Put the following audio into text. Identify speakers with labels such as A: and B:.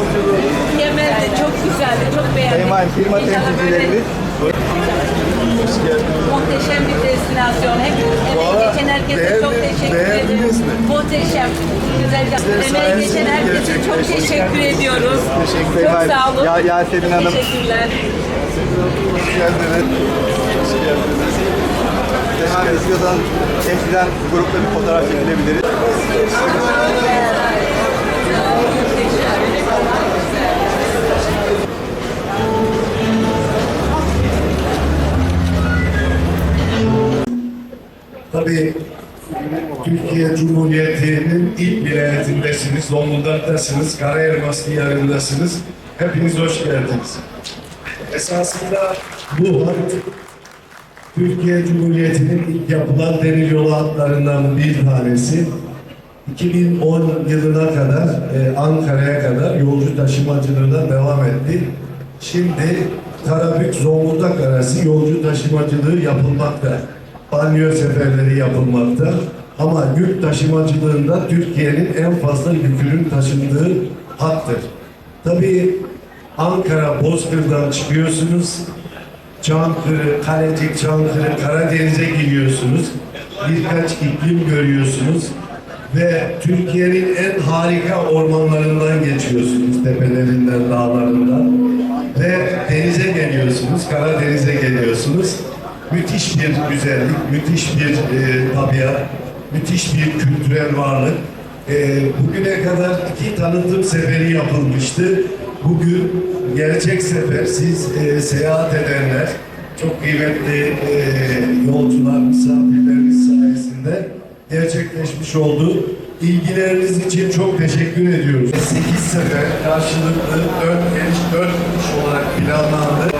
A: yolculuğunuz?
B: Kemer'de çok
A: güzeldi, çok beğendim. Hemen firma temsilcilerimiz.
B: Muhteşem bir destinasyon. Hep emeği geçen herkese değerli,
A: çok
B: teşekkür ederim.
A: Mi?
B: Muhteşem. Güzel. Emeği geçen herkese çok teşekkür ediyoruz.
A: Teşekkür ederim.
B: Çok sağ olun.
A: Ya, Yasemin Hanım.
B: Teşekkürler.
A: Hoş geldiniz. Hoş geldiniz. Hemen istiyorsan eskiden grupla bir fotoğraf çekilebiliriz.
C: Tabii Türkiye Cumhuriyeti'nin ilk vilayetindesiniz, Zonguldak'tasınız, Karaelmas diyarındasınız. Hepiniz hoş geldiniz. Esasında bu Türkiye Cumhuriyeti'nin ilk yapılan demir yolu hatlarından bir tanesi. 2010 yılına kadar e, Ankara'ya kadar yolcu taşımacılığına devam etti. Şimdi Karabük Zonguldak arası yolcu taşımacılığı yapılmakta. Banyo seferleri yapılmakta. Ama yük taşımacılığında Türkiye'nin en fazla yükünün taşındığı hattır. Tabii Ankara Bozkır'dan çıkıyorsunuz. Çankırı, Kalecik, Çankırı, Karadeniz'e giriyorsunuz. Birkaç iklim görüyorsunuz. Ve Türkiye'nin en harika ormanlarından geçiyorsunuz. Tepelerinden, dağlarından. Ve denize geliyorsunuz, Karadeniz'e geliyorsunuz. Müthiş bir güzellik, müthiş bir e, tabiat, müthiş bir kültürel varlık. E, bugüne kadar iki tanıtım seferi yapılmıştı. Bugün gerçek sefer siz e, seyahat edenler, çok kıymetli e, yolcular, misafirleriniz sayesinde gerçekleşmiş oldu. İlgileriniz için çok teşekkür ediyoruz. 8 sefer karşılıklı dört geliş dört gidiş olarak planlandı.